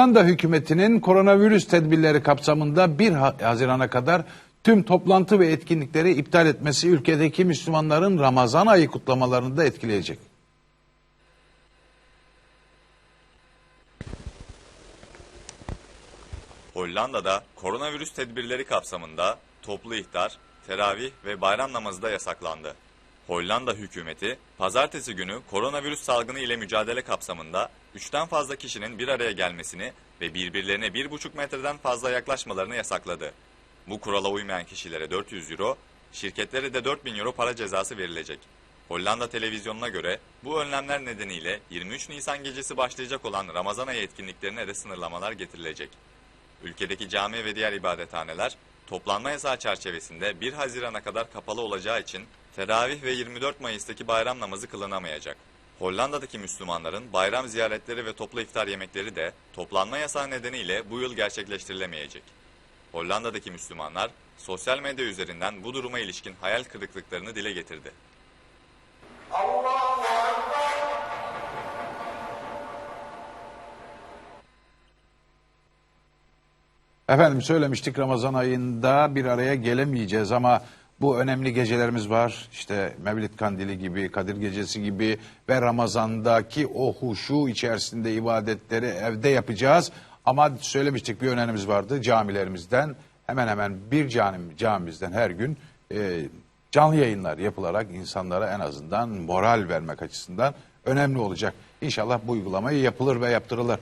Hollanda hükümetinin koronavirüs tedbirleri kapsamında 1 Ha- Haziran'a kadar tüm toplantı ve etkinlikleri iptal etmesi ülkedeki Müslümanların Ramazan ayı kutlamalarını da etkileyecek. Hollanda'da koronavirüs tedbirleri kapsamında toplu ihtar, teravih ve bayram namazı da yasaklandı. Hollanda hükümeti pazartesi günü koronavirüs salgını ile mücadele kapsamında 3'ten fazla kişinin bir araya gelmesini ve birbirlerine 1,5 metreden fazla yaklaşmalarını yasakladı. Bu kurala uymayan kişilere 400 euro, şirketlere de 4000 euro para cezası verilecek. Hollanda televizyonuna göre bu önlemler nedeniyle 23 Nisan gecesi başlayacak olan Ramazan ayı etkinliklerine de sınırlamalar getirilecek. Ülkedeki cami ve diğer ibadethaneler toplanma yasağı çerçevesinde 1 Haziran'a kadar kapalı olacağı için teravih ve 24 Mayıs'taki bayram namazı kılınamayacak. Hollanda'daki Müslümanların bayram ziyaretleri ve toplu iftar yemekleri de toplanma yasağı nedeniyle bu yıl gerçekleştirilemeyecek. Hollanda'daki Müslümanlar sosyal medya üzerinden bu duruma ilişkin hayal kırıklıklarını dile getirdi. Efendim söylemiştik Ramazan ayında bir araya gelemeyeceğiz ama bu önemli gecelerimiz var. İşte Mevlid Kandili gibi, Kadir Gecesi gibi ve Ramazan'daki o huşu içerisinde ibadetleri evde yapacağız. Ama söylemiştik bir önerimiz vardı camilerimizden hemen hemen bir cami, camimizden her gün e, canlı yayınlar yapılarak insanlara en azından moral vermek açısından önemli olacak. İnşallah bu uygulamayı yapılır ve yaptırılır.